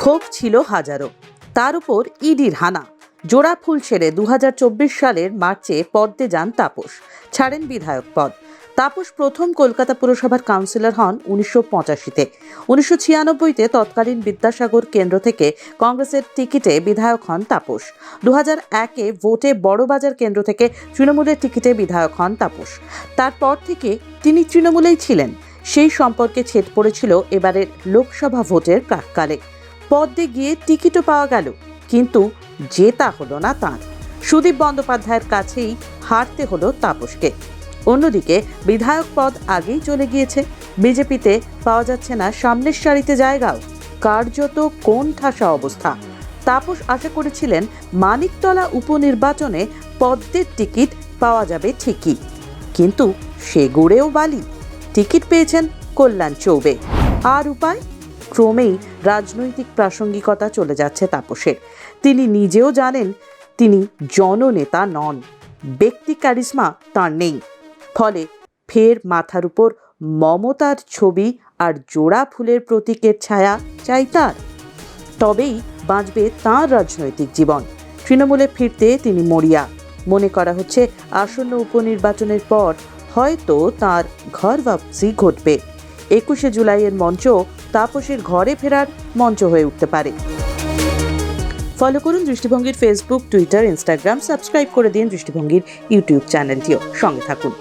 ক্ষোভ ছিল হাজারো। তার উপর ইডির হানা। জোড়া ফুল ছেড়ে দু হাজার চব্বিশ সালের মার্চে পদ্মে যান তাপস। ছাড়েন বিধায়ক পদ। তাপস প্রথম কলকাতা পুরসভার কাউন্সিলর হন উনিশশো পঁচাশিতে। উনিশশো ছিয়ানব্বইতে তৎকালীন বিদ্যাসাগর কেন্দ্র থেকে কংগ্রেসের টিকিটে বিধায়ক হন তাপস। দু হাজার একে ভোটে বড়বাজার কেন্দ্র থেকে তৃণমূলের টিকিটে বিধায়ক হন তাপস। তারপর থেকে তিনি তৃণমূলেই ছিলেন। সেই সম্পর্কে ছেদ পড়েছিল এবারের লোকসভা ভোটের প্রাককালে। পদ্মে গিয়ে টিকিটও পাওয়া গেল। কিন্তু জেতা হলো না তাঁর। সুদীপ বন্দ্যোপাধ্যায়ের কাছেই হারতে হলো তাপসকে। অন্যদিকে বিধায়ক পদ আগেই চলে গিয়েছে। বিজেপিতে পাওয়া যাচ্ছে না সামনের সারিতে জায়গাও। কার্যত কোন ঠাসা অবস্থা। তাপস আশা করেছিলেন মানিকতলা উপনির্বাচনে পদ্মের টিকিট পাওয়া যাবে ঠিকই। কিন্তু সে গড়েও বালি। টিকিট পেয়েছেন কল্যাণ চৌবে। আর উপায়? ক্রমেই রাজনৈতিক প্রাসঙ্গিকতা চলে যাচ্ছে তাপসের। তিনি নিজেও জানেন তিনি জননেতা নন, ব্যক্তি ক্যারিসমা তাঁর নেই। ফলে ফের মাথার উপর মমতার ছবি আর জোড়া ফুলের প্রতীকের ছায়া চাই তার। তবেই বাঁচবে তাঁর রাজনৈতিক জীবন। তৃণমূলে ফিরতে তিনি মরিয়া। মনে করা হচ্ছে, আসন্ন উপনির্বাচনের পর হয়তো তার ঘর বাপসি ঘটবে। একুশে জুলাইয়ের মঞ্চ তাপসের ঘরে ফেরার মঞ্চ হয়ে উঠতে পারে। ফলো করুন দৃষ্টিভঙ্গির ফেসবুক টুইটার ইনস্টাগ্রাম সাবস্ক্রাইব করে দিন দৃষ্টিভঙ্গির ইউটিউব চ্যানেলটিও। সঙ্গে থাকুন।